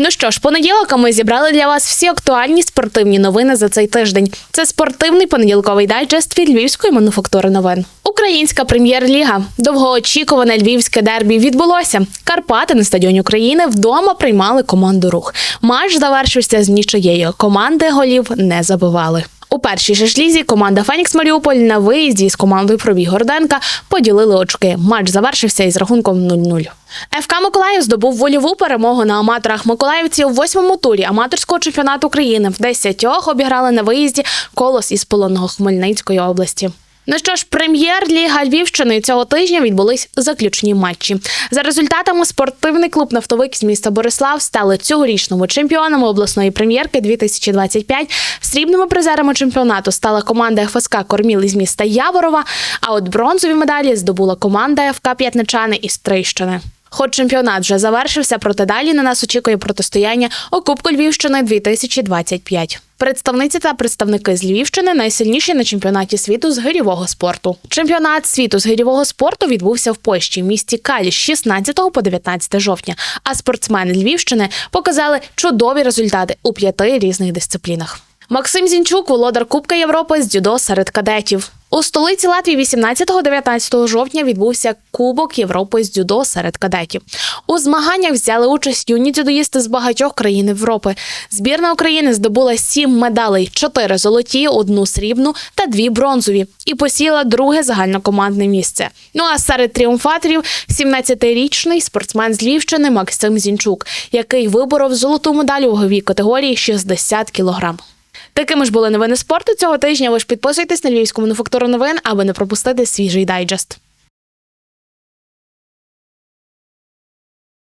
Ну що ж, понеділок ми зібрали для вас всі актуальні спортивні новини за цей тиждень. Це спортивний понеділковий дайджест від львівської мануфактури новин. Українська прем'єр-ліга. Довгоочікуване львівське дербі відбулося. Карпати на стадіоні України вдома приймали команду рух. Матч завершився з нічиєю. Команди голів не забивали. У першій же ж лізі команда Фенікс Маріуполь на виїзді з командою Пробій Горденка поділили очки. Матч завершився із рахунком 0-0. ФК Миколаїв здобув вольову перемогу на аматорах Миколаївці у восьмому турі аматорського чемпіонату України. В десятьох обіграли на виїзді колос із полонного Хмельницької області. Ну що ж, прем'єр-ліга Львівщини цього тижня відбулись заключні матчі. За результатами спортивний клуб Нафтовик з міста Борислав стали цьогорічними чемпіонами обласної прем'єрки 2025. Срібними призерами чемпіонату стала команда ФСК Корміл із міста Яворова. А от бронзові медалі здобула команда ФК П'ятничани із Трищини. Хоч чемпіонат вже завершився, проте далі на нас очікує протистояння у Кубку Львівщини 2025. Представниці та представники з Львівщини найсильніші на чемпіонаті світу з гирьового спорту. Чемпіонат світу з гирьового спорту відбувся в Польщі, в місті Калі з 16 по 19 жовтня. А спортсмени Львівщини показали чудові результати у п'яти різних дисциплінах. Максим Зінчук, володар Кубка Європи з дзюдо серед кадетів. У столиці Латвії 18-19 жовтня відбувся Кубок Європи з дзюдо серед кадетів. У змаганнях взяли участь юні дзюдоїсти з багатьох країн Європи. Збірна України здобула сім медалей: чотири золоті, одну срібну та дві бронзові, і посіла друге загальнокомандне місце. Ну а серед тріумфаторів 17-річний спортсмен з Львівщини Максим Зінчук, який виборов золоту медаль у ваговій категорії 60 кілограм. Такими ж були новини спорту цього тижня. Ви ж підписуйтесь на львівську мануфактуру новин, аби не пропустити свіжий дайджест.